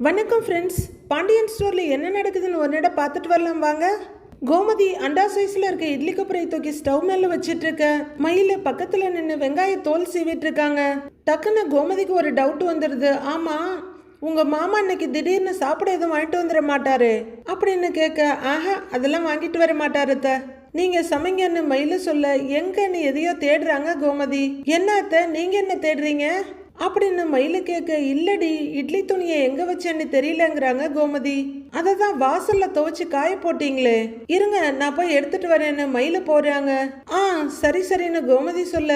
வணக்கம் ஃப்ரெண்ட்ஸ் பாண்டியன் ஸ்டோரில் என்ன நடக்குதுன்னு ஒரு இடம் பார்த்துட்டு வரலாம் வாங்க. கோமதி அண்டா சைஸில் இருக்க இட்லி கொப்பரையை தூக்கி ஸ்டவ் மேலே வச்சிட்டு இருக்க மயில பக்கத்தில் நின்று வெங்காய தோல் சீவிட்டு இருக்காங்க டக்குன்னு கோமதிக்கு ஒரு டவுட் வந்துடுது ஆமாம் உங்கள் மாமா இன்னைக்கு திடீர்னு சாப்பிட எதுவும் வாங்கிட்டு வந்துட மாட்டாரு. அப்படின்னு கேட்க ஆஹா அதெல்லாம் வாங்கிட்டு வர மாட்டாரு அத்தை. சமைங்கன்னு மயில சொல்ல எங்கன்னு எதையோ தேடுறாங்க கோமதி. என்ன அத்தை என்ன தேடுறீங்க? அப்படின்னு மயிலு கேட்க இல்லடி இட்லி துணியை எங்க வச்சேன்னு தெரியலங்கிறாங்க கோமதி. அதை தான் வாசல்ல துவைச்சு காய போட்டீங்களே. இருங்க நான் போய் எடுத்துட்டு வரேன்னு மயில போறாங்க. ஆ சரி சரின்னு கோமதி சொல்ல.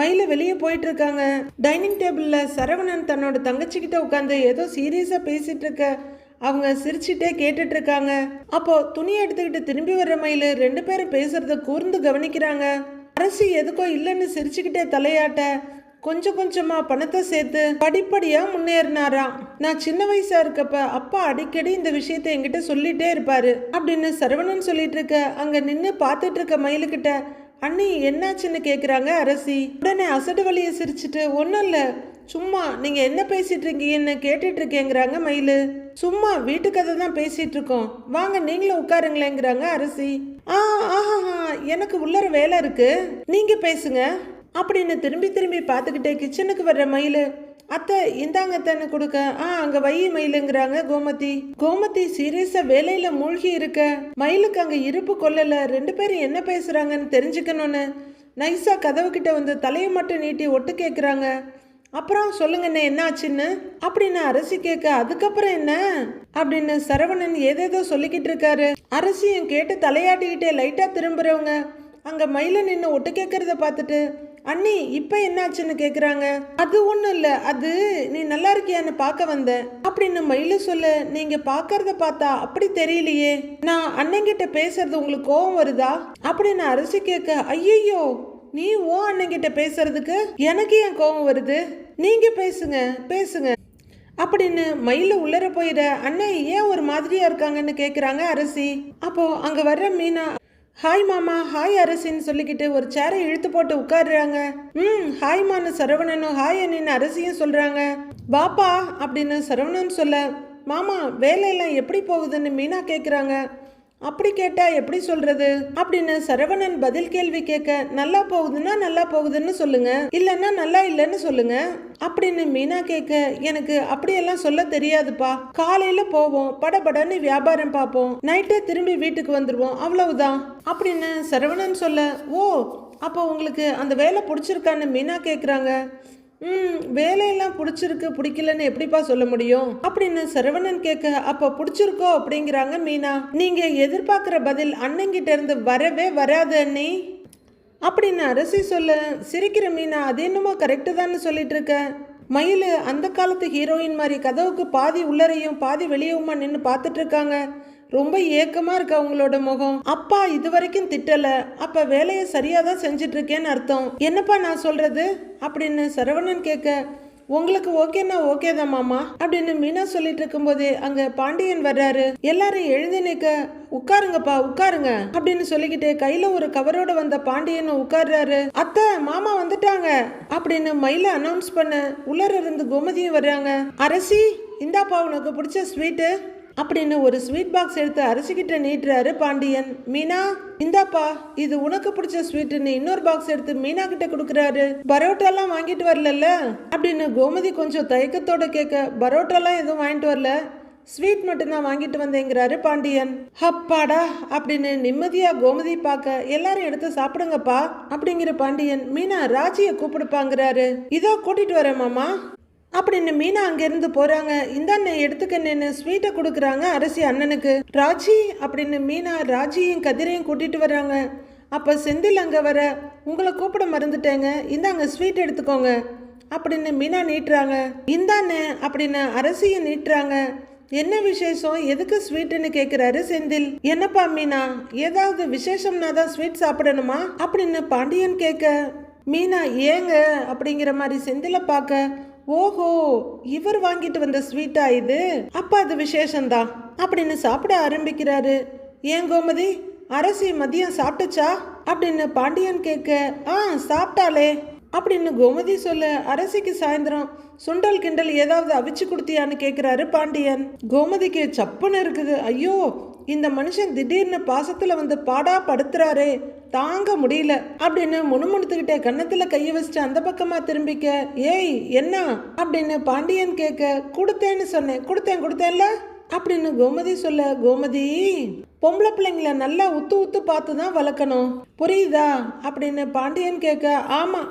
மயில வெளியே போயிட்டு இருக்காங்க டைனிங் டேபிள்ல சரவணன் தன்னோட தங்கச்சி கிட்ட உட்காந்து ஏதோ சீரியஸா பேசிட்டு இருக்க அவங்க சிரிச்சிட்டே கேட்டுட்டு இருக்காங்க அப்போ துணியை எடுத்துக்கிட்டு திரும்பி வர்ற மயில் ரெண்டு பேரும் பேசுறத கூர்ந்து கவனிக்கிறாங்க. அரசி எதுக்கோ இல்லைன்னு சிரிச்சுக்கிட்டே தலையாட்ட. கொஞ்சம் கொஞ்சமா பணத்தை சேர்த்து படிப்படியா முன்னேறினாராம். நான் சின்ன வயசா இருக்கப்ப அப்பா அடிக்கடி இந்த விஷயத்தை என்கிட்ட சொல்லிட்டே இருப்பாரு. அப்படின்னு சரவணன் சொல்லிட்டு இருக்க அங்க நின்னு பார்த்துட்டு இருக்க மயிலுக்கிட்ட அண்ணி என்னாச்சுன்னு கேக்குறாங்க அரசி. உடனே அசடு வழியை சிரிச்சிட்டு ஒன்றும் இல்லை. சும்மா நீங்க என்ன பேசிட்டு இருக்கீங்கன்னு கேட்டுட்டு இருக்கேங்கிறாங்க மயிலு. சும்மா வீட்டு கதை தான் பேசிட்டு இருக்கோம். வாங்க நீங்களும் உட்காருங்களேங்கிறாங்க அரசி. ஆ ஆஹா எனக்கு உள்ளர வேலை இருக்கு. நீங்க பேசுங்க. அப்படின்னு திரும்பி திரும்பி பார்த்துக்கிட்டே கிச்சனுக்கு வர்ற மயிலு அத்தை இந்தாங்க அத்தைன்னு கொடுக்க. ஆ அங்க வை மயிலுங்கிறாங்க கோமதி. கோமதி சீரியஸா வேலையில மூழ்கி இருக்க. மயிலுக்கு அங்க இருப்பு கொல்லல ரெண்டு பேரும் என்ன பேசுறாங்கன்னு தெரிஞ்சுக்கணும்னு. நைஸா கதவு கிட்ட வந்து தலையை மட்டும் நீட்டி ஒட்டு கேட்குறாங்க அப்புறம் சொல்லுங்கண்ணே என்ன ஆச்சுன்னு அப்படின்னு அரசி கேட்க அதுக்கப்புறம் என்ன? அப்படின்னு சரவணன் ஏதேதோ சொல்லிக்கிட்டு இருக்காரு. அரசியும் கேட்டு தலையாட்டிக்கிட்டே லைட்டா திரும்புறவங்க அங்க மயில நின்று ஒட்டு கேட்கறத பார்த்துட்டு அண்ணி இப்போ என்னாச்சுன்னு கேட்குறாங்க அது ஒன்றும் இல்லை. அது நீ நல்லா இருக்கியான்னு பார்க்க வந்தேன் அப்படின்னு மயில சொல்ல நீங்கள் பார்க்கறத பார்த்தா அப்படி தெரியலையே. நான் அண்ணங்கிட்ட பேசுறது உங்களுக்கு கோவம் வருதா? அப்படின்னு அரிசி கேட்க ஐயையோ நீ ஓ அண்ணங்கிட்ட பேசுறதுக்கு எனக்கு ஏன் கோவம் வருது? நீங்க பேசுங்க பேசுங்க. அப்படின்னு மயில உள்ளர போயிட அண்ணன் ஏன் ஒரு மாதிரியா இருக்காங்கன்னு கேக்குறாங்க அரசி. அப்போ அங்க வர்ற மீனா ஹாய் மாமா. ஹாய் அரசின்னு சொல்லிக்கிட்டு ஒரு சேரை இழுத்து போட்டு உட்காருறாங்க. ம் ஹாய் மானு சரவணனும் ஹாய் அண்ணின்னு அரசியும் சொல்கிறாங்க பாப்பா அப்படின்னு சரவணன் சொல்ல மாமா வேலையெல்லாம் எப்படி போகுதுன்னு மீனா கேட்குறாங்க அப்படி கேட்டா எப்படி சொல்றது? அப்படின்னு சரவணன் பதில் கேள்வி கேட்க நல்லா போகுதுன்னா நல்லா போகுதுன்னு சொல்லுங்க இல்லைன்னா நல்லா இல்லைன்னு சொல்லுங்க அப்படின்னு மீனா கேட்க எனக்கு அப்படியெல்லாம் சொல்ல தெரியாதுப்பா. காலையில போவோம் படபடன்னு வியாபாரம் பார்ப்போம் நைட்டே திரும்பி வீட்டுக்கு வந்துருவோம் அவ்வளவுதான் அப்படின்னு சரவணன் சொல்ல ஓ அப்போ உங்களுக்கு அந்த வேலை பிடிச்சிருக்கான்னு மீனா கேட்குறாங்க வேலையெல்லாம் பிடிச்சிருக்கு பிடிக்கலன்னு எப்படிப்பா சொல்ல முடியும்? அப்படின்னு சரவணன் கேட்க அப்ப பிடிச்சிருக்கோ? அப்படிங்கிறாங்க மீனா. நீங்க எதிர்பார்க்குற பதில் அண்ணங்கிட்ட இருந்து வரவே வராது அண்ணி. அப்படின்னு அரசி சொல்ல சிரிக்கிற மீனா அது என்னமோ கரெக்டு தான் சொல்லிட்டு இருக்க. மயில் அந்த காலத்து ஹீரோயின் மாதிரி கதவுக்கு பாதி உள்ளரையும் பாதி வெளியவுமா நின்று பார்த்துட்டு இருக்காங்க. ரொம்ப ஏக்கமா இருக்கு அவங்களோட முகம். அப்பா இது வரைக்கும் திட்டல. அப்ப வேலையை சரியா தான் செஞ்சுட்டு இருக்கேன்னு அர்த்தம். என்னப்பா நான் சொல்றது? அப்படின்னு சரவணன் கேட்க உங்களுக்கு ஓகேன்னா ஓகே தான் மாமா. அப்படின்னு மீனா சொல்லிட்டு இருக்கும்போதே அங்க பாண்டியன் வர்றாரு. எல்லாரும் எழுந்து நிக்க உட்காருங்கப்பா உட்காருங்க. அப்படின்னு சொல்லிக்கிட்டு கையில ஒரு கவரோட வந்த பாண்டியன் உட்கார்றாரு. அத்தை மாமா வந்துட்டாங்க. அப்படின்னு மயில அனௌன்ஸ் பண்ண உள்ளர இருந்து கோமதியும் வர்றாங்க. அரசி இந்தாப்பா உனக்கு பிடிச்ச ஸ்வீட்டு அப்படின்னு ஒரு ஸ்வீட் பாக்ஸ் எடுத்து அரிசிக்கிட்ட நீட்டுறாரு பாண்டியன். மீனா இந்தாப்பா இது உனக்கு பிடிச்ச ஸ்வீட்டுன்னு இன்னொரு பாக்ஸ் எடுத்து மீனா கிட்ட கொடுக்குறாரு. பரோட்டாலாம் வாங்கிட்டு வரலல்ல? அப்படின்னு கோமதி கொஞ்சம் தயக்கத்தோட கேட்க பரோட்டாலாம் எதுவும் வாங்கிட்டு வரல? ஸ்வீட் மட்டும்தான் வாங்கிட்டு வந்தேங்கிறாரு பாண்டியன். அப்பாடா அப்படின்னு நிம்மதியா கோமதி பார்க்க எல்லாரும் எடுத்து சாப்பிடுங்கப்பா அப்படிங்கிற பாண்டியன் மீனா ராஜிய கூப்பிடுப்பாங்கிறாரு. இதோ கூட்டிட்டு வரேன் மாமா. அப்படின்னு மீனா அங்கிருந்து போறாங்க. அண்ணன் எடுத்துக்கண்ணு ஸ்வீட்டை கொடுக்குறாங்க அரசி அண்ணனுக்கு. ராஜி அப்படின்னு மீனா ராஜியும் கதிரையும் கூட்டிட்டு வர்றாங்க. அப்போ செந்தில் அங்கே வர உங்களை கூப்பிட மறந்துட்டேங்க. இந்தாங்க ஸ்வீட் எடுத்துக்கோங்க. அப்படின்னு மீனா நீட்டுறாங்க. இந்தாண்ணே அப்படின்னு அரசியும் நீட்டுறாங்க. என்ன விசேஷம்? எதுக்கு ஸ்வீட்டுன்னு கேட்குறாரு செந்தில். என்னப்பா மீனா? ஏதாவது விசேஷம்னா தான் ஸ்வீட் சாப்பிடணுமா? அப்படின்னு பாண்டியன் கேட்க மீனா ஏங்க? அப்படிங்கிற மாதிரி செந்தில பார்க்க ஓஹோ இவர் வாங்கிட்டு வந்த ஸ்வீட்டா இது? அப்ப அது விசேஷம்தான் அப்படின்னு சாப்பிட ஆரம்பிக்கிறாரு. ஏன் கோமதி அரசி மதியம் சாப்பிட்டுச்சா? அப்படின்னு பாண்டியன் கேட்க ஆ சாப்பிட்டாளே. அப்படின்னு கோமதி சொல்ல அரசிக்கு சாயந்தரம் சுண்டல் கிண்டல் ஏதாவது அவிச்சு கொடுத்தியான்னு கேட்குறாரு பாண்டியன். கோமதிக்கு சப்புன்னு இருக்குது. ஐயோ இந்த மனுஷன் திடீர்னு பாசத்தில் வந்து பாடா படுத்துறாரே. தாங்க முடியல அப்படின்னு முணுமுணுத்துக்கிட்டே கன்னத்துல கைய வச்சுட்டு அந்த பக்கமா திரும்பிக்க ஏய் என்ன? அப்படின்னு பாண்டியன் கேட்க கொடுத்தேன்னு சொன்னேன். கொடுத்தேன் கொடுத்தேன்ல? அப்படின்னு கோமதி சொல்ல கோமதி பொம்பளை பிள்ளைங்கள நல்லா உத்து உத்து பார்த்து தான் வளர்க்கணும். புரியுதா? அப்படின்னு பாண்டியன் கேட்க ஆமா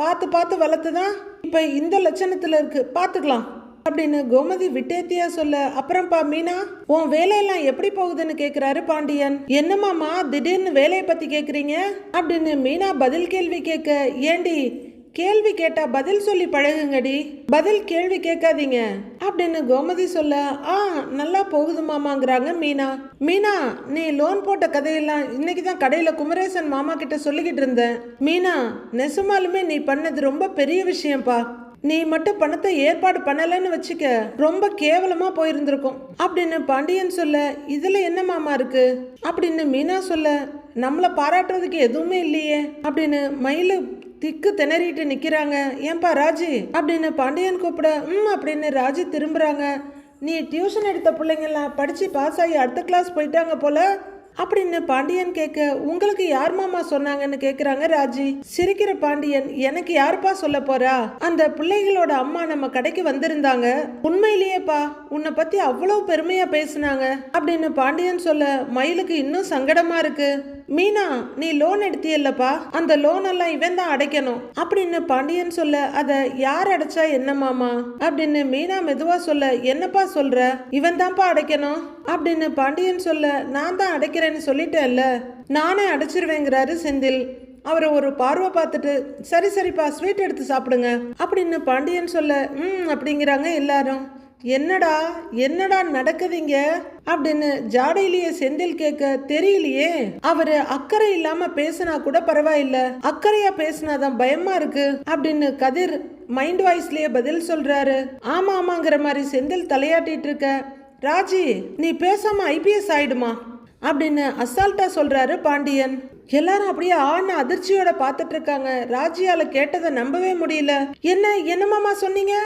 பார்த்து பார்த்து வளர்த்து தான் இப்போ இந்த லட்சணத்தில் இருக்கு. பார்த்துக்கலாம். அப்படின்னு கோமதி விட்டேத்தியா சொல்ல அப்புறம்ப்பா மீனா உன் வேலையெல்லாம் எப்படி போகுதுன்னு கேக்குறாரு பாண்டியன். என்னமாமா திடீர்னு வேலையை பத்தி கேக்குறீங்க? அப்படின்னு மீனா பதில் கேள்வி கேட்க ஏண்டி கேள்வி கேட்டா பதில் சொல்லி பழகுங்கடி. பதில் கேள்வி கேட்காதீங்க. அப்படின்னு கோமதி சொல்ல ஆ நல்லா போகுது மாமாங்கிறாங்க மீனா. மீனா நீ லோன் போட்ட கதையெல்லாம் இன்னைக்கு தான் கடையில் குமரேசன் மாமா கிட்ட சொல்லிக்கிட்டு இருந்தேன். மீனா நெசமாலுமே நீ பண்ணது ரொம்ப பெரிய விஷயம்ப்பா நீ மட்டும் பணத்தை ஏற்பாடு பண்ணலைன்னு வச்சுக்க ரொம்ப கேவலமா போயிருந்திருக்கும். அப்படின்னு பாண்டியன் சொல்ல இதுல என்ன மாமா இருக்கு? அப்படின்னு மீனா சொல்ல நம்மளை பாராட்டுறதுக்கு எதுவுமே இல்லையே. அப்படின்னு மயிலு திக்கு திணறிட்டு நிற்கிறாங்க ஏன்பா ராஜி? அப்படின்னு பாண்டியன் கூப்பிட ம் அப்படின்னு ராஜி திரும்புகிறாங்க நீ டியூஷன் எடுத்த பிள்ளைங்கெல்லாம் படித்து பாஸ் ஆகி அடுத்த கிளாஸ் போயிட்டாங்க போல. அப்படின்னு பாண்டியன் கேட்க உங்களுக்கு யார் மாமா சொன்னாங்கன்னு கேக்குறாங்க ராஜி. சிரிக்கிற பாண்டியன் எனக்கு யாருப்பா சொல்ல போறா? அந்த பிள்ளைகளோட அம்மா நம்ம கடைக்கு வந்திருந்தாங்க. உண்மையிலேயேப்பா உன்னை பத்தி அவ்வளவு பெருமையா பேசுனாங்க. அப்படின்னு பாண்டியன் சொல்ல மயிலுக்கு இன்னும் சங்கடமா இருக்கு. மீனா நீ லோன் எடுத்தியல்லப்பா? அந்த லோன் எல்லாம் இவன் தான் அடைக்கணும். அப்படின்னு பாண்டியன் சொல்ல அத யார் அடைச்சா என்ன மாமா? அப்படின்னு மீனா மெதுவா சொல்ல என்னப்பா சொல்ற? இவன் தான்ப்பா அடைக்கணும். அப்படின்னு பாண்டியன் சொல்ல நான் தான் அடைக்கிறேன்னு சொல்லிட்டேன்ல நானே அடைச்சிருவேங்கிறாரு செந்தில். அவரை ஒரு பார்வை பார்த்துட்டு சரி சரிப்பா ஸ்வீட் எடுத்து சாப்பிடுங்க. அப்படின்னு பாண்டியன் சொல்ல ம் அப்படிங்கிறாங்க எல்லாரும். என்னடா என்னடா நடக்குதுங்க? அப்படின்னு ஜாடையிலேயே செந்தில் கேட்க தெரியலையே. அவரு அக்கறை இல்லாம பேசினா கூட பரவாயில்ல. அக்கறையா பேசினாதான் பயமா இருக்கு அப்படின்னு கதிர் மைண்ட் வாய்ஸ்லயே பதில் சொல்றாரு. ஆமா ஆமாங்கிற மாதிரி செந்தில் தலையாட்டிட்டு இருக்க ராஜி நீ பேசாம ஐபிஎஸ் ஆயிடுமா? அப்படின்னு அசால்ட்டா சொல்றாரு பாண்டியன். எல்லாரும் அப்படியே ஆன அதிர்ச்சியோட பார்த்துட்டு இருக்காங்க. ராஜியால கேட்டதை நம்பவே முடியல. என்ன என்னமாமா சொன்னீங்க?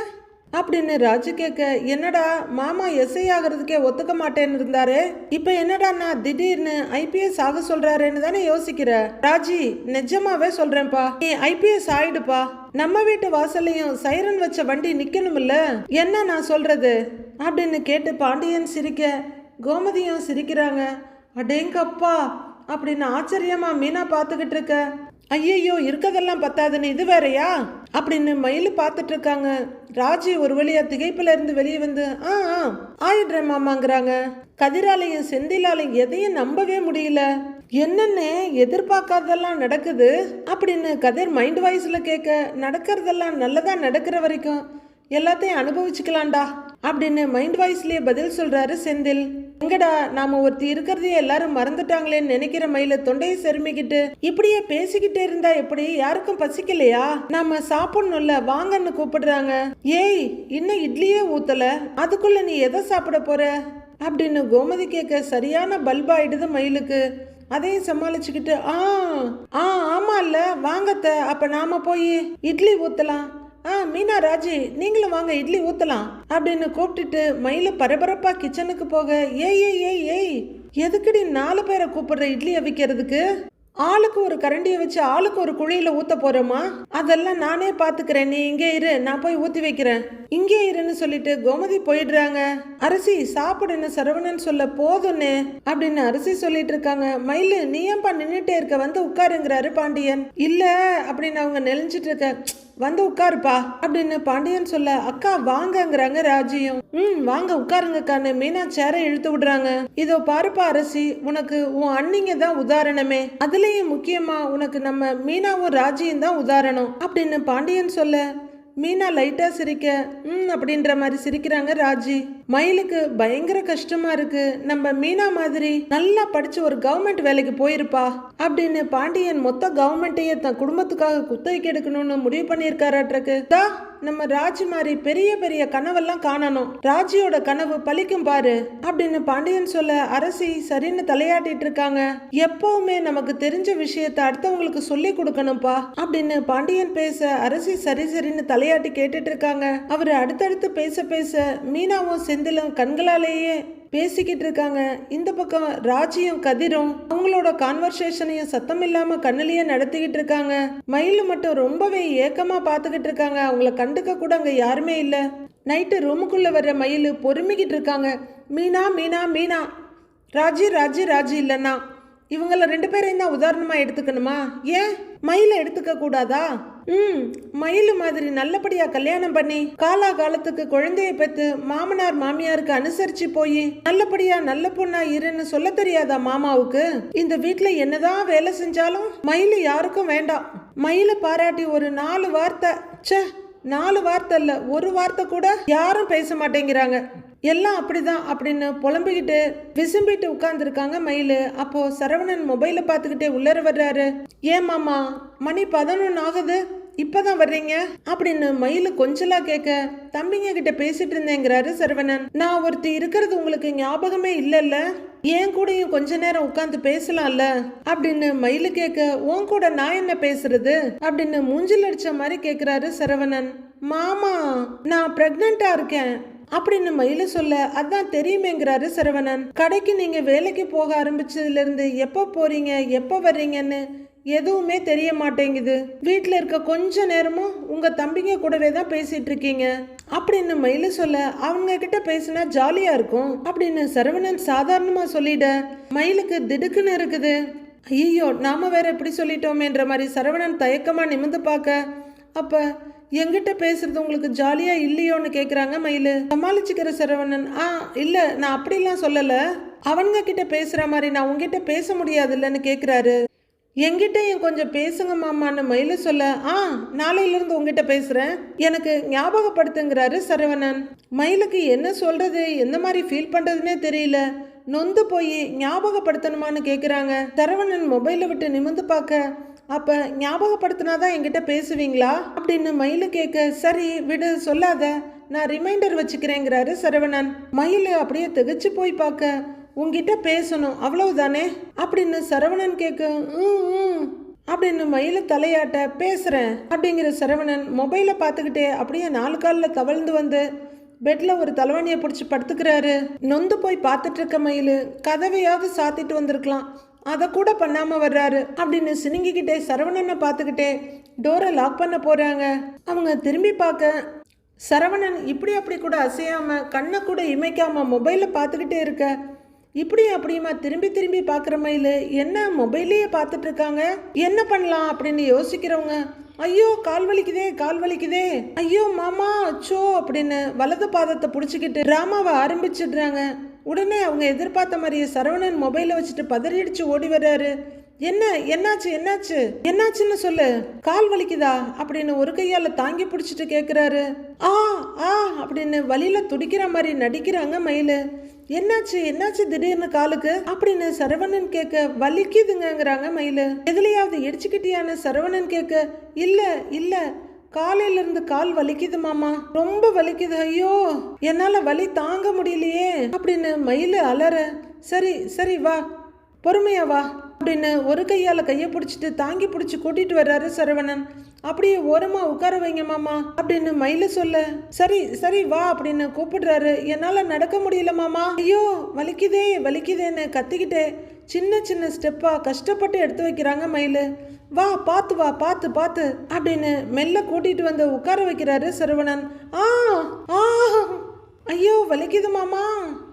அப்படின்னு ராஜு கேட்க என்னடா மாமா எஸ்ஐ ஆகிறதுக்கே ஒத்துக்க மாட்டேன்னு இருந்தாரு? இப்ப என்னடா நான் திடீர்னு ஐபிஎஸ் ஆக சொல்றாருன்னு தானே யோசிக்கிற? ராஜி நிஜமாவே சொல்றேன்ப்பா. நீ ஐபிஎஸ் ஆயிடுப்பா. நம்ம வீட்டு வாசல்லையும் சைரன் வச்ச வண்டி நிக்கணும்ல. என்ன நான் சொல்றது? அப்படின்னு கேட்டு பாண்டியன் சிரிக்க கோமதியும் சிரிக்கிறாங்க. அடேங்கப்பா அப்படின்னு ஆச்சரியமா மீனா பார்த்துக்கிட்டு இருக்க. ஐயையோ இருக்கதெல்லாம் பத்தாதுன்னு இது வேறயா? அப்படின்னு மயில் பார்த்துட்டு இருக்காங்க. ராஜி ஒரு வழியா திகைப்புல இருந்து வெளியே வந்து ஆ ஆ ஆயிடுறேன் மாமாங்கிறாங்க. கதிராலையும் செந்திலாலையும் எதையும் நம்பவே முடியல. என்னென்ன எதிர்பார்க்காததெல்லாம் நடக்குது? அப்படின்னு கதிர் மைண்ட் வாய்ஸில் கேட்க நடக்கிறதெல்லாம் நல்லதாக நடக்கிற வரைக்கும் எல்லாத்தையும் அனுபவிச்சுக்கலாம்டா. அப்படின்னு மைண்ட் வாய்ஸ்லேயே பதில் சொல்கிறாரு செந்தில். எங்கடா நாம ஒருத்தி இருக்கிறதையே எல்லாரும் மறந்துட்டாங்களேன்னு நினைக்கிற மயில தொண்டையை செருமிக்கிட்டு இப்படியே பேசிக்கிட்டே இருந்தா எப்படி? யாருக்கும் பசிக்கலையா? நாம சாப்பிடணும்ல வாங்கன்னு கூப்பிடுறாங்க. ஏய் இன்னும் இட்லியே ஊத்தல. அதுக்குள்ள நீ எதை சாப்பிட போற? அப்படின்னு கோமதி கேட்க சரியான பல்ப் ஆயிடுது மயிலுக்கு. அதையும் சமாளிச்சுக்கிட்டு ஆ ஆ ஆமா இல்ல வாங்கத்த அப்ப நாம போய் இட்லி ஊத்தலாம். ஆ மீனா ராஜி நீங்களும் வாங்க இட்லி ஊத்தலாம் அப்படின்னு கூப்பிட்டுட்டு மயில பரபரப்பா கிச்சனுக்கு போக ஏய் ஏய் ஏய் ஏய் எதுக்குடி நாலு பேரை கூப்பிடுற இட்லி அவிக்கிறதுக்கு ஆளுக்கு ஒரு கரண்டியை வச்சு ஆளுக்கு ஒரு குழியில ஊத்த போறோமா? அதெல்லாம் நானே பாத்துக்கிறேன். நீ இங்கே இரு நான் போய் ஊத்தி வைக்கிறேன். இங்கே இருன்னு சொல்லிட்டு கோமதி போயிடுறாங்க. அரிசி சாப்பிடுன்னு சரவணன் சொல்ல போதுன்னு அப்படின்னு அரிசி சொல்லிட்டு இருக்காங்க. மயிலு நீ ஏன்பா நின்றுட்டே இருக்க? வந்து உட்காருங்கிறாரு பாண்டியன். இல்ல அப்படின்னு அவங்க நெளிஞ்சிட்டு இருக்க. வந்து உட்காருப்பா அப்படின்னு பாண்டியன் சொல்ல அக்கா வாங்கங்கிறாங்க ராஜியும். ம் வாங்க உட்காருங்கக்கான்னு மீனா சேரை இழுத்து விடுறாங்க. இதோ பாருப்பா அரசி உனக்கு உன் அண்ணிங்க தான் உதாரணமே. அதுலயும் முக்கியமா உனக்கு நம்ம மீனாவும் ராஜியும் தான் உதாரணம். அப்படின்னு பாண்டியன் சொல்ல மீனா லைட்டா சிரிக்க ம் அப்படின்ற மாதிரி சிரிக்கிறாங்க ராஜி. மயிலுக்கு பயங்கர கஷ்டமா இருக்கு. நம்ம மீனா மாதிரி நல்லா படிச்சு ஒரு கவர்மெண்ட் வேலைக்கு போயிருப்பா அப்படின்னு பாண்டியன் மொத்த கவர்மெண்ட்டையே தன் குடும்பத்துக்காக குத்தகைக்கு எடுக்கணும்னு முடிவு பண்ணியிருக்காராட்ருக்கு தா நம்ம ராஜ் மாதிரி பெரிய பெரிய கனவெல்லாம் காணணும். ராஜியோட கனவு பலிக்கும் பாரு அப்படின்னு பாண்டியன் சொல்ல அரசி சரின்னு தலையாட்டிட்டு இருக்காங்க. எப்பவுமே நமக்கு தெரிஞ்ச விஷயத்த அடுத்தவங்களுக்கு சொல்லி கொடுக்கணும்ப்பா அப்படின்னு பாண்டியன் பேச அரசி சரி சரின்னு தலையாட்டி கேட்டுட்டு இருக்காங்க. அவர் அடுத்தடுத்து பேச பேச மீனாவும் செந்திலும் கண்களாலேயே பேசிக்கிட்டு இருக்காங்க இந்த பக்கம் ராஜியும் கதிரும் அவங்களோட கான்வர்சேஷனையும் சத்தம் இல்லாம கண்ணிலேயே நடத்திக்கிட்டு இருக்காங்க மயில் மட்டும் ரொம்பவே ஏக்கமா பார்த்துக்கிட்டு இருக்காங்க அவங்கள கண்டுக்க கூட அங்க யாருமே இல்ல. நைட்டு ரூமுக்குள்ள வர்ற மயில் பொறுமிக்கிட்டு இருக்காங்க மீனா மீனா மீனா. ராஜி ராஜி ராஜி இல்லைன்னா இவங்கள ரெண்டு பேரையும் தான் உதாரணமா எடுத்துக்கணுமா? ஏன்? மயில எடுத்துக்க கூடாதா? ம் மயில் மாதிரி நல்லபடியா கல்யாணம் பண்ணி காலா காலத்துக்கு குழந்தைய பெத்து மாமனார் மாமியாருக்கு அனுசரிச்சு போய் நல்லபடியா நல்ல பொண்ணா இருன்னு சொல்ல தெரியாதா மாமாவுக்கு? இந்த வீட்டுல என்னதான் வேலை செஞ்சாலும் மயில் யாருக்கும் வேண்டாம். மயில பாராட்டி ஒரு நாலு வார்த்தை ச்சே நாலு வார்த்தை இல்ல ஒரு வார்த்தை கூட யாரும் பேச மாட்டேங்கிறாங்க. எல்லாம் அப்படிதான் அப்படின்னு புலம்பிக்கிட்டு விசும்பிட்டு உட்கார்ந்துருக்காங்க மயில். அப்போ சரவணன் மொபைலை பார்த்துக்கிட்டே உள்ளர வர்றாரு. ஏன் மாமா மணி பதினொன்று ஆகுது. இப்பதான் வர்றீங்க? அப்படின்னு மயில் கொஞ்சலா கேட்க தம்பிங்க கிட்ட பேசிட்டு இருந்தேங்கிறாரு சரவணன். நான் ஒருத்தி இருக்கிறது உங்களுக்கு ஞாபகமே இல்லைல்ல. என் கூடயும் கொஞ்ச நேரம் உட்காந்து பேசலாம்ல? அப்படின்னு மயிலு கேட்க உன் கூட நான் என்ன பேசுறது? அப்படின்னு மூஞ்சில் அடிச்ச மாதிரி கேக்குறாரு சரவணன். மாமா நான் பிரெக்னண்டா இருக்கேன். அப்படின்னு மயில சொல்ல அதான் தெரியுமேங்கிறாரு சரவணன். கடைக்கு நீங்க வேலைக்கு போக ஆரம்பிச்சதுல இருந்து எப்போ போறீங்க எப்போ வர்றீங்கன்னு எதுவுமே தெரிய மாட்டேங்குது. வீட்டில் இருக்க கொஞ்ச நேரமும் உங்க தம்பிங்க கூடவே தான் பேசிட்டு இருக்கீங்க. அப்படின்னு மயில சொல்ல அவங்க கிட்ட பேசினா ஜாலியா இருக்கும் அப்படின்னு சரவணன் சாதாரணமா சொல்லிட மயிலுக்கு திடுக்குன்னு இருக்குது. ஐயோ நாம வேற இப்படி சொல்லிட்டோமேன்ற மாதிரி சரவணன் தயக்கமா நிமிந்து பார்க்க. அப்போ எங்கிட்ட பேசுறது உங்களுக்கு ஜாலியா இல்லையோன்னு கேக்குறாங்க மயிலு. சமாளிச்சுக்கிற சரவணன் ஆ இல்ல நான் அப்படிலாம் சொல்லல. அவனுங்க கிட்ட பேசுற மாதிரி நான் உங்ககிட்ட பேச முடியாதுல்லன்னு கேக்குறாரு. என்கிட்டயும் கொஞ்சம் பேசுங்க மாமான்னு மயில சொல்ல ஆ நாளையிலிருந்து உங்ககிட்ட பேசுறேன். எனக்கு ஞாபகப்படுத்துங்கிறாரு சரவணன். மயிலுக்கு என்ன சொல்றது எந்த மாதிரி ஃபீல் பண்றதுனே தெரியல. நொந்து போய் ஞாபகப்படுத்தணுமான்னு கேட்குறாங்க சரவணன் மொபைலை விட்டு நிமிந்து பார்க்க அப்போ ஞாபகப்படுத்தினா தான் என்கிட்ட பேசுவீங்களா? அப்படின்னு மயிலு கேட்க சரி விடு சொல்லாத. நான் ரிமைண்டர் வச்சுக்கிறேங்கிறாரு சரவணன். மயில் அப்படியே திகைச்சு போய் பார்க்க உங்ககிட்ட பேசணும் அவ்வளவுதானே? அப்படின்னு சரவணன் கேட்க "ம், ம்." அப்படின்னு மயில தலையாட்ட பேசுறேன். அப்படிங்கிற சரவணன் மொபைலை பார்த்துக்கிட்டே அப்படியே நாலு காலில் தவழ்ந்து வந்து பெட்ல ஒரு தலைவணியை பிடிச்சி படுத்துக்கிறாரு. நொந்து போய் பார்த்துட்டு இருக்க மயில் கதவையாவது சாத்திட்டு வந்திருக்கலாம். அதை கூட பண்ணாமல் வர்றாரு அப்படின்னு சினுங்கிக்கிட்டே சரவணனை பார்த்துக்கிட்டே டோரை லாக் பண்ண போகிறாங்க அவங்க திரும்பி பார்க்க சரவணன் இப்படி அப்படி கூட அசையாமல் கண்ணை கூட இமைக்காமல் மொபைலை பார்த்துக்கிட்டே இருக்க. இப்படி அப்படியுமா திரும்பி திரும்பி பார்க்குற மயில் என்ன மொபைலையே பார்த்துட்டு இருக்காங்க? என்ன பண்ணலாம் அப்படின்னு யோசிக்கிறவங்க ஐயோ கால் வலிக்குதே கால் வலிக்குதே ஐயோ மாமா அச்சோ அப்படின்னு வலது பாதத்தை பிடிச்சிக்கிட்டு டிராமாவை ஆரம்பிச்சிடுறாங்க. உடனே அவங்க எதிர்பார்த்த மாதிரியே சரவணன் மொபைலை வச்சுட்டு பதறிடிச்சு ஓடி வர்றாரு. என்ன? என்னாச்சு? என்னாச்சு? என்னாச்சுன்னு சொல்லு. கால் வலிக்குதா? அப்படின்னு ஒரு கையால தாங்கி பிடிச்சிட்டு கேக்குறாரு. ஆ ஆ அப்படின்னு வழியில துடிக்கிற மாதிரி நடிக்கிறாங்க மயிலு. என்னாச்சு? என்னாச்சு திடீர்னு காலுக்கு? அப்படின்னு சரவணன் கேட்க வலிக்குதுங்கங்கிறாங்க மயிலு. எதுலையாவது இடிச்சுக்கிட்டியான்னு சரவணன் கேட்க இல்ல இல்ல. காலையிலிருந்து கால் வலிக்குது மாமா. ரொம்ப வலிக்குது. ஐயோ என்னால வலி தாங்க முடியலையே. அப்படின்னு மயில் அலற சரி சரி வா. பொறுமையா வா. அப்படின்னு ஒரு கையால கையை பிடிச்சிட்டு தாங்கி பிடிச்சி கூட்டிட்டு வர்றாரு சரவணன். அப்படியே ஓரமா உட்கார வைங்க மாமா. அப்படின்னு மயில சொல்ல சரி சரி வா. அப்படின்னு கூப்பிடுறாரு. என்னால நடக்க முடியல மாமா. ஐயோ வலிக்குதே வலிக்குதேன்னு கத்திக்கிட்டே சின்ன சின்ன ஸ்டெப்பா கஷ்டப்பட்டு எடுத்து வைக்கிறாங்க மயிலு. வா பார்த்து வா பார்த்து பார்த்து அப்படின்னு மெல்ல கூட்டிட்டு வந்து உட்கார வைக்கிறாரு சரவணன். ஆ ஆ. ஐயோ வலிக்குது மாமா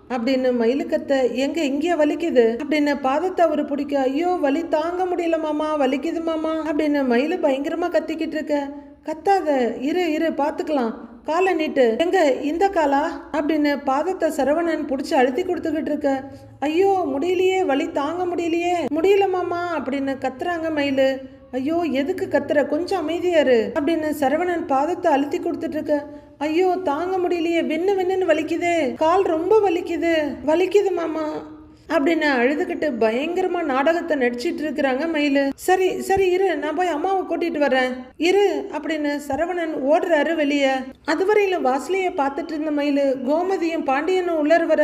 அப்படின்னு மயிலுக்கத்த எங்க இங்கே வலிக்குது? அப்படின்னு பாதத்தை அவரு பிடிக்க ஐயோ வலி தாங்க முடியல மாமா வலிக்குது மாமா அப்படின்னு மயிலு பயங்கரமா கத்திக்கிட்டு இருக்க. கத்தாத இரு இரு பாத்துக்கலாம். காலை நீட்டு. எங்க இந்த காலா? அப்படின்னு பாதத்தை சரவணன் பிடிச்சி அழுத்தி கொடுத்துக்கிட்டு இருக்க. ஐயோ முடியலையே வலி தாங்க முடியலையே. முடியல மாமா அப்படின்னு கத்துறாங்க மயிலு. ஐயோ எதுக்கு கத்துற? கொஞ்சம் அமைதியாரு அப்படின்னு சரவணன் பாதத்தை அழுத்தி கொடுத்துட்டு இருக்க. ஐயோ தாங்க முடியலையே வென்னு வென்னுன்னு வலிக்குதே. கால் ரொம்ப வலிக்குது. வலிக்குது மாமா. அப்படின்னு அழுதுகிட்டு பயங்கரமா நாடகத்தை நடிச்சிட்டு இருக்கிறாங்க மயிலு. சரி சரி இரு நான் போய் அம்மாவை கூட்டிட்டு வரேன் இரு அப்படின்னு சரவணன் ஓடுறாரு வெளியே. அதுவரையில வாசலைய பார்த்துட்டு இருந்த மயிலு கோமதியும் பாண்டியனும் உள்ளர் வர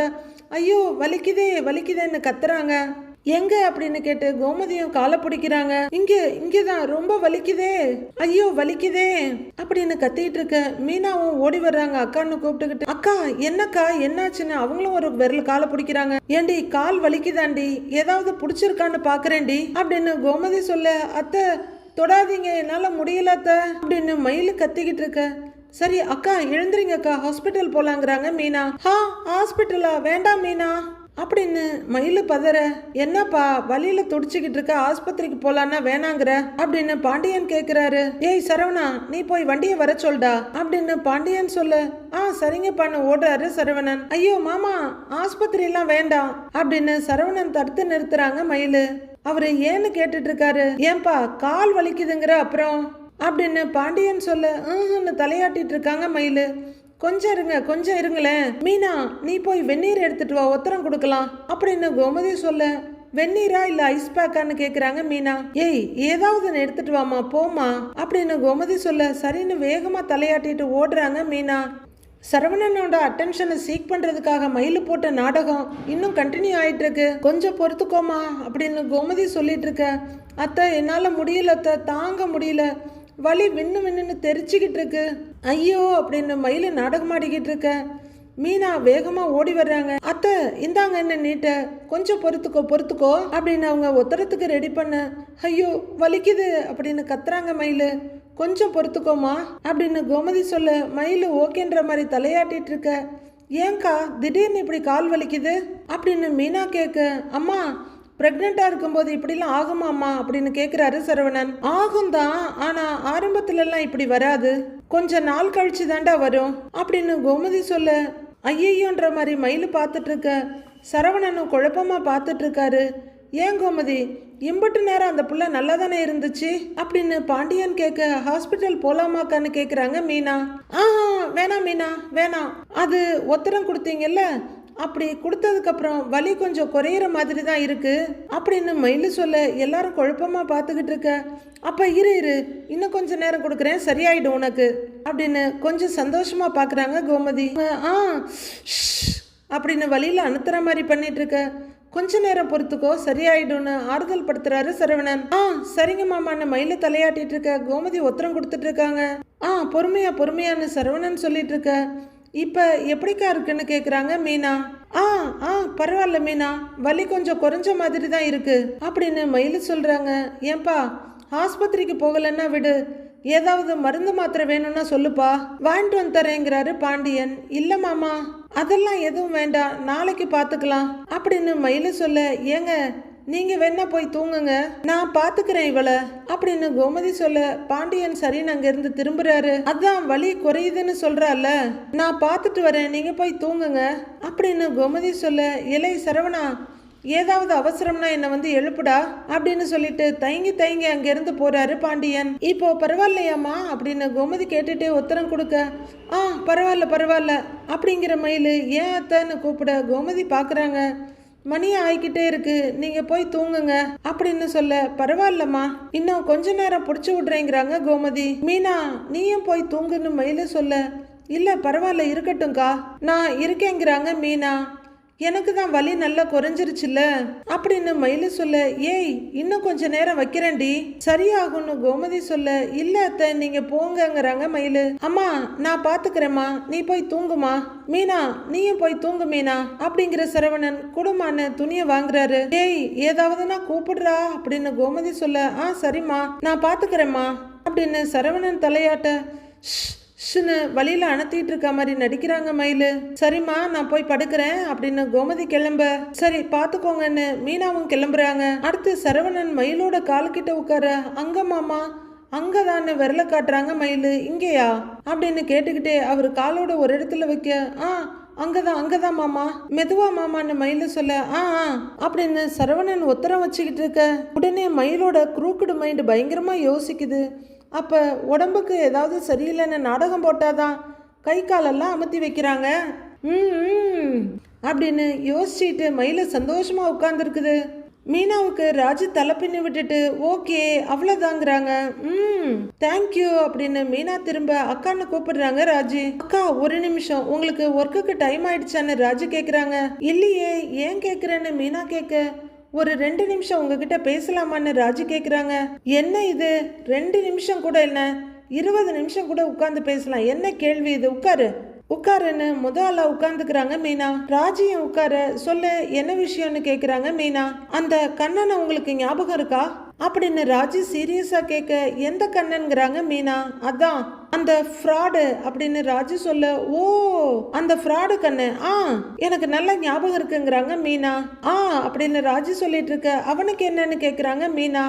ஐயோ வலிக்குதே வலிக்குதேன்னு கத்துறாங்க. எங்க அப்படின்னு கேட்டு கோமதியும் காலை பிடிக்கிறாங்க. இங்க இங்கதான் ரொம்ப வலிக்குதே. ஐயோ வலிக்குதே. அப்படின்னு கத்திட்டு இருக்க மீனாவும் ஓடி வர்றாங்க. அக்கான்னு கூப்பிட்டுக்கிட்டு அக்கா என்னக்கா என்னாச்சுன்னு? அவங்களும் ஒரு விரல் காலை பிடிக்கிறாங்க. ஏண்டி கால் வலிக்குதாண்டி? ஏதாவது பிடிச்சிருக்கான்னு பாக்குறேன்டி. அப்படின்னு கோமதி சொல்ல அத்தை தொடாதீங்க என்னால முடியல அத்தை. அப்படின்னு மயிலு கத்திக்கிட்டு இருக்க சரி அக்கா எழுந்துறீங்கக்கா ஹாஸ்பிட்டல் போலாங்கிறாங்க மீனா. ஹா ஹாஸ்பிட்டலா வேண்டாம் மீனா. அப்படின்னு மயிலு பதற என்னப்பா வழியில துடிச்சுக்கிட்டு இருக்க ஆஸ்பத்திரிக்கு போலான்னா வேணாங்கிற? அப்படின்னு பாண்டியன் கேக்குறாரு. ஏய் சரவணா நீ போய் வண்டியை வர சொல்டா அப்படின்னு பாண்டியன் சொல்லு. ஆ சரிங்கப்பான்னு ஓடுறாரு சரவணன். ஐயோ மாமா ஆஸ்பத்திரி எல்லாம் வேண்டாம் அப்படின்னு சரவணன் தடுத்து நிறுத்துறாங்க மயிலு. அவரு ஏன்னு கேட்டுட்டு இருக்காரு. ஏன்பா கால் வலிக்குதுங்கிற அப்புறம்? அப்படின்னு பாண்டியன் சொல்ல. தலையாட்டிட்டு இருக்காங்க மயிலு. கொஞ்சம் இருங்க கொஞ்சம் இருங்களேன். மீனா நீ போய் வெந்நீர் எடுத்துட்டு வா உத்தரம் கொடுக்கலாம். அப்படின்னு கோமதி சொல்ல? வெந்நீரா இல்ல ஐஸ் பேக்கான்னு கேக்குறாங்க மீனா. ஏய் ஏதாவது எடுத்துட்டு வாமா போமா அப்படின்னு கோமதி சொல்ல? சரின்னு வேகமா தலையாட்டிட்டு ஓடுறாங்க மீனா. சரவணனோட அட்டென்ஷனை சீக் பண்றதுக்காக மயில் போட்ட நாடகம் இன்னும் கண்டினியூ ஆயிட்டு இருக்கு கொஞ்சம் பொறுத்துக்கோமா அப்படின்னு கோமதி சொல்லிட்டு இருக்க அத்தை என்னால முடியல அத்தை. தாங்க முடியல. வலி விண்ணு விண்ணுன்னு தெரிச்சுக்கிட்டு இருக்கு ஐயோ அப்படின்னு மயில் நாடகம் ஆடிக்கிட்டு இருக்க மீனா வேகமா ஓடி வர்றாங்க. அத்தை இந்தாங்க என்ன நீட்ட. கொஞ்சம் பொறுத்துக்கோ பொறுத்துக்கோ அப்படின்னு அவங்க ஒத்தரத்துக்கு ரெடி பண்ண. ஐயோ வலிக்குது அப்படின்னு கத்துறாங்க மயில். கொஞ்சம் பொறுத்துக்கோமா அப்படின்னு கோமதி சொல்ல மயிலு ஓகேன்ற மாதிரி தலையாட்டிட்டு இருக்க ஏங்கா திடீர்னு இப்படி கால் வலிக்குது? அப்படின்னு மீனா கேட்க அம்மா ப்ரெக்னெண்ட்டாக இருக்கும்போது இப்படிலாம் ஆகுமாம்மா அப்படின்னு கேட்குறாரு சரவணன். ஆகும் தான் ஆனால் ஆரம்பத்துலலாம் இப்படி வராது. கொஞ்ச நாள் கழிச்சு தாண்டா வரும் அப்படின்னு கோமதி சொல்ல ஐயையோன்ற மாதிரி மயில் பார்த்துட்டு இருக்க சரவணனும் குழப்பமா பார்த்துட்டு இருக்காரு ஏன் கோமதி இம்பட்டு நேரம் அந்த புள்ள நல்லா தானே இருந்துச்சு? அப்படின்னு பாண்டியன் கேட்க ஹாஸ்பிட்டல் போலாமாக்கான்னு கேட்குறாங்க மீனா. ஆஹா வேணாம் மீனா வேணாம். அது ஒத்தரம் கொடுத்தீங்கல்ல அப்படி கொடுத்ததுக்கப்புறம் வலி கொஞ்சம் குறையிற மாதிரி தான் இருக்குது அப்படின்னு மயில் சொல்ல எல்லாரும் குழப்பமாக பார்த்துக்கிட்டு இருக்க. அப்போ இரு இரு. இன்னும் கொஞ்சம் நேரம் கொடுக்குறேன். சரியாயிடும் உனக்கு. அப்படின்னு கொஞ்சம் சந்தோஷமாக பார்க்குறாங்க கோமதி. ஆ அப்படின்னு வழியில் அனுத்துற மாதிரி பண்ணிட்டு இருக்க. கொஞ்ச நேரம் பொறுத்துக்கோ. சரியாயிடும்னு ஆறுதல் படுத்துறாரு சரவணன். ஆ சரிங்க மாமான்னு மயில தலையாட்டிட்டு இருக்க. கோமதி உத்தரம் கொடுத்துட்டு இருக்காங்க. ஆ பொறுமையா பொறுமையான்னு சரவணன் சொல்லிட்டு இருக்க. இப்போ எப்படிக்கா இருக்குன்னு கேட்குறாங்க மீனா. ஆ ஆ பரவாயில்ல மீனா. வலி கொஞ்சம் குறைஞ்ச மாதிரி தான் இருக்கு. அப்படின்னு மயில் சொல்கிறாங்க ஏன்பா ஆஸ்பத்திரிக்கு போகலன்னா விடு. ஏதாவது மருந்து மாத்திரை வேணும்னா சொல்லுப்பா. வாங்கிட்டு வந்து தரேங்கிறாரு பாண்டியன். இல்லை மாமா அதெல்லாம் எதுவும் வேண்டாம். நாளைக்கு பார்த்துக்கலாம் அப்படின்னு மயில சொல்ல ஏங்க நீங்க வேணா போய் தூங்குங்க. நான் பாத்துக்கிறேன் இவளை. அப்படின்னு கோமதி சொல்ல பாண்டியன் சரின்னு அங்க இருந்து திரும்புறாரு. அதான் வலி குறையுதுன்னு சொல்றால நான் பார்த்துட்டு வரேன் நீங்க போய் தூங்குங்க. அப்படின்னு கோமதி சொல்ல இலை சரவணா ஏதாவது அவசரம்னா என்னை வந்து எழுப்புடா அப்படின்னு சொல்லிட்டு தயங்கி தயங்கி அங்கிருந்து போறாரு பாண்டியன். இப்போ பரவாயில்லையாம்மா அப்படின்னு கோமதி கேட்டுட்டே உத்தரம் கொடுக்க ஆ பரவாயில்ல பரவாயில்ல அப்படிங்கிற மயில் ஏன் அத்தைன்னு கூப்பிட கோமதி பார்க்குறாங்க மணி ஆகிக்கிட்டே இருக்கு. நீங்க போய் தூங்குங்க. அப்படின்னு சொல்ல பரவாயில்லம்மா. இன்னும் கொஞ்ச நேரம் பிடிச்சி விடுறேங்கிறாங்க கோமதி. மீனா நீயும் போய் தூங்குன்னு மயில சொல்ல இல்ல பரவாயில்ல இருக்கட்டும்க்கா. நான் இருக்கேங்கிறாங்க மீனா. எனக்கு தான் வலி நல்லா குறைஞ்சிருச்சுல்ல அப்படின்னு மயிலு சொல்ல ஏய் இன்னும் கொஞ்ச நேரம் வைக்கிறேன்டி. சரியாகும்னு கோமதி சொல்ல இல்ல அத்தை நீங்க போங்கங்கிறாங்க மயிலு. அம்மா நான் பாத்துக்கிறேம்மா நீ போய் தூங்குமா. மீனா நீயும் போய் தூங்கு மீனா அப்படிங்கிற சரவணன் குடும்பான துணியை வாங்குறாரு. ஏய் ஏதாவதுனா கூப்பிடுறா அப்படின்னு கோமதி சொல்ல ஆ சரிம்மா நான் பாத்துக்கிறேம்மா அப்படின்னு சரவணன் தலையாட்ட "ஷ், வழியில் வழியில அணத்திட்டு இருக்க மாதிரி நடிக்கிறாங்க மயிலு. சரிம்மா நான் போய் படுக்கிறேன் அப்படின்னு கோமதி கிளம்ப. சரி பார்த்துக்கோங்கன்னு மீனாவும் கிளம்புறாங்க. அடுத்து சரவணன் மயிலோட காலுக்கிட்ட உட்கார அங்க மாமா அங்கதான்னு விரல காட்டுறாங்க மயிலு. இங்கேயா? அப்படின்னு கேட்டுக்கிட்டே அவர் காலோட ஒரு இடத்துல வைக்க ஆ அங்கதான் அங்கதான் மாமா. மெதுவா மாமான்னு மயில சொல்ல ஆ ஆ அப்படின்னு சரவணன் உத்தரம் வச்சுக்கிட்டு இருக்க. உடனே மயிலோட குரூக்குடு மைண்டு பயங்கரமா யோசிக்குது. அப்போ உடம்புக்கு ஏதாவது சரியில்லைன்னு நாடகம் போட்டாதான் கை காலெல்லாம் அமுத்தி வைக்கிறாங்க. ம் அப்படின்னு யோசிச்சுட்டு மயில சந்தோஷமாக உட்காந்துருக்குது மீனாவுக்கு ராஜு தலைப்பின்னு விட்டுட்டு ஓகே அவ்வளோதாங்கிறாங்க ம் தேங்க்யூ அப்படின்னு மீனா திரும்ப அக்கான்னு கூப்பிடுறாங்க ராஜு. அக்கா ஒரு நிமிஷம் உங்களுக்கு ஒர்க்குக்கு டைம் ஆயிடுச்சான்னு ராஜு கேட்குறாங்க இல்லையே ஏன் கேட்குறேன்னு மீனா கேட்க ஒரு ரெண்டு நிமிஷம் உங்ககிட்ட பேசலாமான்னு ராஜு கேட்குறாங்க என்ன இது? ரெண்டு நிமிஷம் கூட என்ன? இருபது நிமிஷம் கூட உட்காந்து பேசலாம். என்ன கேள்வி இது? உட்காரு. உட்காருன்னு முத ஆளா உட்காந்துக்கிறாங்க மீனா. ராஜியும் உட்கார? சொல்லு. என்ன விஷயம்னு கேட்குறாங்க மீனா. அந்த கண்ணனை உங்களுக்கு ஞாபகம் இருக்கா? அப்படின்னு ராஜி சீரியஸாக கேட்க எந்த கண்ணனுங்கிறாங்க மீனா? அதான். அந்த ஃப்ராடு அப்படின்னு ராஜு சொல்ல ஓ அந்த ஃப்ராடு கண்ணு. ஆ எனக்கு நல்ல ஞாபகம் இருக்குங்கிறாங்க மீனா. ஆ அப்படின்னு ராஜு சொல்லிட்டு இருக்க அவனுக்கு என்னன்னு கேட்குறாங்க மீனா.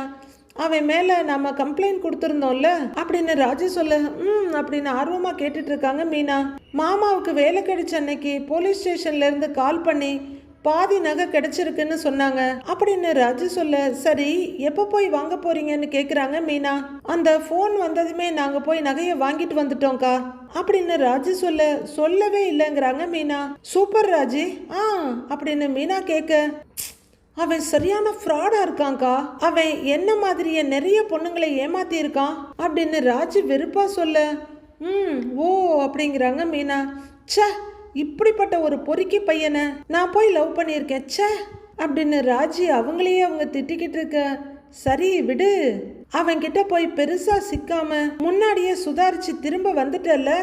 அவன் மேல நம்ம கம்ப்ளைண்ட் கொடுத்துருந்தோம்ல அப்படின்னு ராஜு சொல்ல ம் அப்படின்னு ஆர்வமா கேட்டுட்டு இருக்காங்க மீனா. மாமாவுக்கு வேலை கிடைச்ச அன்னைக்கு போலீஸ் ஸ்டேஷன்ல இருந்து கால் பண்ணி பாதி நகை கிடைச்சிருக்குன்னு சொன்னாங்க. அப்படின்னு ராஜு சொல்ல சரி எப்போ போய் வாங்க போறீங்கன்னு கேக்குறாங்க மீனா. அந்த ஃபோன் வந்ததுமே நாங்க போய் நகையை வாங்கிட்டு வந்துட்டோம்க்கா. அப்படின்னு ராஜு சொல்ல சொல்லவே இல்லைங்கிறாங்க மீனா. சூப்பர் ராஜி. ஆ அப்படின்னு மீனா கேட்க அவன் சரியான ஃப்ராடா இருக்கான்க்கா. அவன் என்ன மாதிரியே நிறைய பொண்ணுங்களை ஏமாத்தி இருக்கான். அப்படின்னு ராஜு வெறுப்பா சொல்ல ம் ஓ அப்படிங்கிறாங்க மீனா. சே இப்படிப்பட்ட ஒரு பொறுக்கி பையனை நான் போய் லவ் பண்ணியிருக்கேன். ச்சே! அப்படின்னு ராஜி அவங்களையே அவங்க திட்டிக்கிட்டு இருக்க. சரி விடு. அவன்கிட்ட போய் பெருசா சிக்காம முன்னாடியே சுதாரிச்சு திரும்ப வந்துட்டல்ல?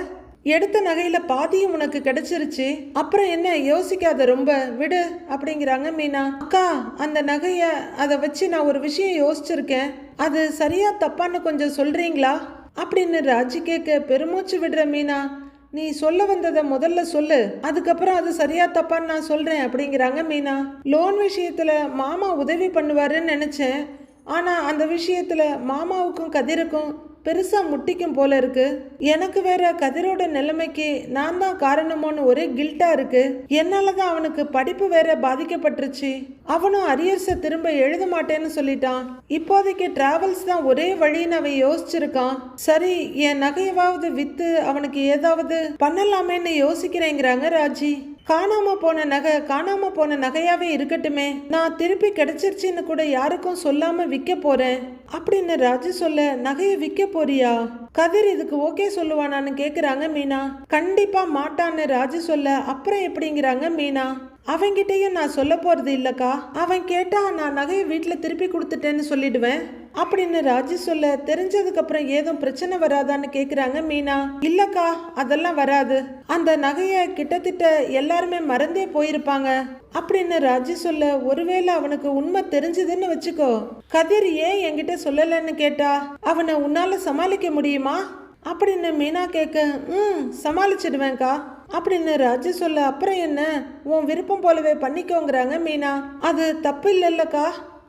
எடுத்த நகையில பாதியும் உனக்கு கிடைச்சிருச்சு. அப்புறம் என்ன யோசிக்காத ரொம்ப. விடு அப்படிங்கிறாங்க மீனா. அக்கா அந்த நகைய அதை வச்சு நான் ஒரு விஷயம் யோசிச்சிருக்கேன். அது சரியா தப்பான்னு கொஞ்சம் சொல்றீங்களா? அப்படின்னு ராஜி கேட்க பெருமூச்சு விடுற மீனா. நீ சொல்ல வந்ததை முதல்ல சொல்லு. அதுக்கப்புறம் அது சரியா தப்பான்னு நான் சொல்கிறேன் அப்படிங்கிறாங்க மீனா. லோன் விஷயத்தில் மாமா உதவி பண்ணுவாருன்னு நினச்சேன். ஆனால் அந்த விஷயத்தில் மாமாவுக்கும் கதிருக்கும் பெருசாக முட்டிக்கும் போல இருக்கு. எனக்கு வேற கதிரோட நிலைமைக்கு நான் தான் காரணமோன்னு ஒரே கில்ட்டா இருக்கு. என்னால தான் அவனுக்கு படிப்பு வேற பாதிக்கப்பட்டுருச்சு. அவனும் அரியர்ஸை திரும்ப எழுத மாட்டேன்னு சொல்லிட்டான். இப்போதைக்கு டிராவல்ஸ் தான் ஒரே வழின்னு அவன் யோசிச்சிருக்கான். சரி என் நகையவாவது வித்து அவனுக்கு ஏதாவது பண்ணலாமேன்னு யோசிக்கிறேங்கிறாங்க ராஜி. காணாம போன நகை காணாம போன நகையாவே இருக்கட்டுமே. நான் திருப்பி கிடைச்சிருச்சுன்னு கூட யாருக்கும் சொல்லாம விற்க போறேன். அப்படின்னு ராஜு சொல்ல நகையை விற்க போறியா? கதிர் இதுக்கு ஓகே சொல்லுவானான்னு கேக்குறாங்க மீனா. கண்டிப்பா மாட்டான்னு ராஜு சொல்ல அப்புறம் எப்படிங்கிறாங்க மீனா. அவன்கிட்டயும் நான் சொல்ல போறது இல்லக்கா. அவன் கேட்டா நான் நகையை வீட்டில் திருப்பி கொடுத்துட்டேன்னு சொல்லிடுவேன். அப்படின்னு ராஜு சொல்ல தெரிஞ்சதுக்கு அப்புறம் ஏதும் பிரச்சனை வராதான்னு கேக்குறாங்க மீனா. இல்லக்கா அதெல்லாம் வராது. அந்த நகையை கிட்டத்தட்ட எல்லாருமே மறந்தே போயிருப்பாங்க. அப்படின்னு ராஜு சொல்ல ஒருவேளை அவனுக்கு உண்மை தெரிஞ்சதுன்னு வச்சுக்கோ. கதிர் ஏன் என்கிட்ட சொல்லலைன்னு கேட்டா அவனை உன்னால சமாளிக்க முடியுமா? அப்படின்னு மீனா கேட்க ம் சமாளிச்சிடுவேன்க்கா. அப்படின்னு ராஜு சொல்ல அப்புறம் என்ன? உன் விருப்பம் போலவே பண்ணிக்கோங்கிறாங்க மீனா. அது தப்பு இல்லைல்லக்கா.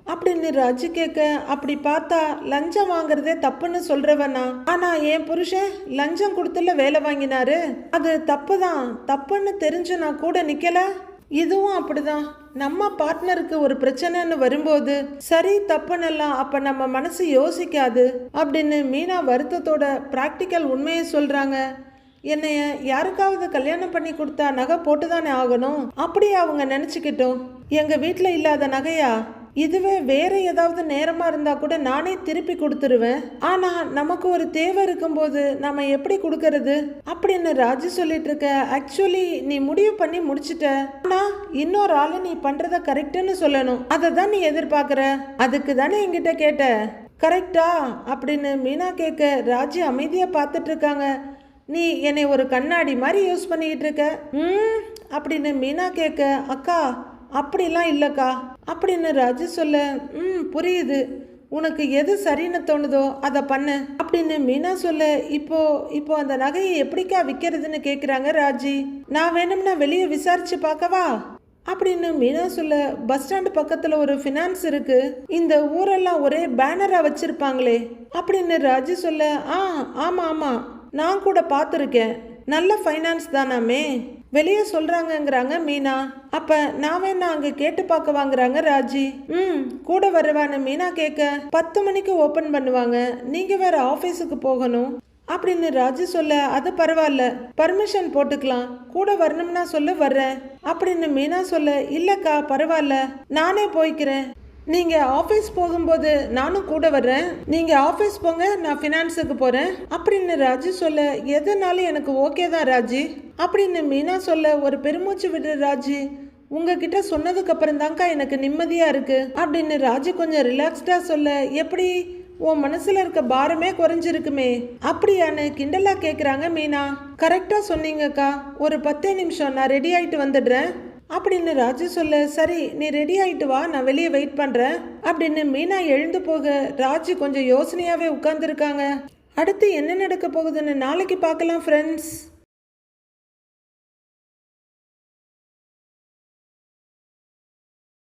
அப்படின்னு ராஜு கேட்க அப்படி பார்த்தா லஞ்சம் வாங்குறதே தப்புன்னு சொல்றவனா? ஆனா என் புருஷன் லஞ்சம் கொடுத்துல வேலை வாங்கினாரு. அது தப்பு தான் தப்புன்னு தெரிஞ்சு நான் கூட நிக்கல. இதுவும் அப்படிதான். நம்ம பார்ட்னருக்கு ஒரு பிரச்சனைன்னு வரும்போது சரி தப்புன்னெல்லாம் அப்ப நம்ம மனசு யோசிக்காது. அப்படின்னு மீனா வருத்தத்தோட பிராக்டிக்கல் உண்மையை சொல்றாங்க. என்னைய யாருக்காவது கல்யாணம் பண்ணி கொடுத்தா நகை போட்டுதானே ஆகணும்? அப்படியே அவங்க நினச்சிக்கிட்டோம். எங்க வீட்டில் இல்லாத நகையா? இதுவே வேற ஏதாவது நேரமாக இருந்தால் கூட நானே திருப்பி கொடுத்துருவேன். ஆனால் நமக்கு ஒரு தேவை இருக்கும்போது நம்ம எப்படி கொடுக்கறது? அப்படின்னு ராஜு சொல்லிட்டு இருக்க ஆக்சுவலி நீ முடிவு பண்ணி முடிச்சிட்ட. ஆனா இன்னொரு ஆளு நீ பண்றத கரெக்ட்னு சொல்லணும். அதை தான் நீ எதிர்பார்க்குற. அதுக்கு தானே என்கிட்ட கேட்ட. கரெக்டா அப்படின்னு மீனா கேட்க ராஜு அமைதியாக பார்த்துட்டு இருக்காங்க நீ என்னை ஒரு கண்ணாடி மாதிரி யூஸ் பண்ணிக்கிட்டு இருக்க ம் அப்படின்னு மீனா கேட்க அக்கா அப்படிலாம் இல்லைக்கா. அப்படின்னு ராஜு சொல்ல ம் புரியுது. உனக்கு எது சரின்னு தோணுதோ அதை பண்ணு. அப்படின்னு மீனா சொல்ல இப்போ இப்போ அந்த நகையை எப்படிக்கா விற்கிறதுன்னு கேட்குறாங்க ராஜி. நான் வேணும்னா வெளியே விசாரிச்சு பார்க்கவா? அப்படின்னு மீனா சொல்ல பஸ் ஸ்டாண்டு பக்கத்தில் ஒரு ஃபினான்ஸ் இருக்கு. இந்த ஊரெல்லாம் ஒரே பேனராக வச்சிருப்பாங்களே. அப்படின்னு ராஜு சொல்ல ஆ ஆமாம் ஆமாம் நான் கூட பார்த்துருக்கேன். நல்ல ஃபைனான்ஸ் தானாமே. வெளியே சொல்கிறாங்கங்கிறாங்க மீனா. அப்போ நான் வேணா அங்கே கேட்டு பார்க்க வாங்குறாங்க ராஜி. ம் கூட வருவான்னு மீனா கேட்க பத்து மணிக்கு ஓப்பன் பண்ணுவாங்க. நீங்கள் வேற ஆஃபீஸுக்கு போகணும். அப்படின்னு ராஜு சொல்ல அது பரவாயில்ல. பர்மிஷன் போட்டுக்கலாம். கூட வரணும்னா சொல்ல வர்றேன். அப்படின்னு மீனா சொல்ல இல்லக்கா பரவாயில்ல. நானே போய்க்கிறேன். நீங்கள் ஆஃபீஸ் போகும்போது நானும் கூட வர்றேன். நீங்கள் ஆஃபீஸ் போங்க நான் ஃபினான்ஸுக்கு போகிறேன் அப்படின்னு ராஜு சொல்ல எதுனாலும் எனக்கு ஓகே தான் ராஜி? அப்படின்னு மீனா சொல்ல ஒரு பெருமூச்சு விடுற ராஜி. உங்ககிட்ட சொன்னதுக்கு அப்புறம் தான்க்கா எனக்கு நிம்மதியாக இருக்குது அப்படின்னு ராஜு கொஞ்சம் ரிலாக்ஸ்டாக சொல்ல எப்படி? உன் மனசுல இருக்க பாரமே குறைஞ்சிருக்குமே. அப்படியான்னு கிண்டலா கேக்குறாங்க மீனா. கரெக்டா சொன்னீங்கக்கா. ஒரு பத்தே நிமிஷம் நான் ரெடி ஆயிட்டு வந்துடுறேன். அப்படின்னு ராஜு சொல்ல சரி நீ ரெடி ஆயிட்டு வா நான் வெளியே வெயிட் பண்ணுறேன் அப்படின்னு மீனா எழுந்து போக ராஜு கொஞ்சம் யோசனையாகவே உட்கார்ந்துருக்காங்க. அடுத்து என்ன நடக்க போகுதுன்னு நாளைக்கு பார்க்கலாம் ஃப்ரெண்ட்ஸ்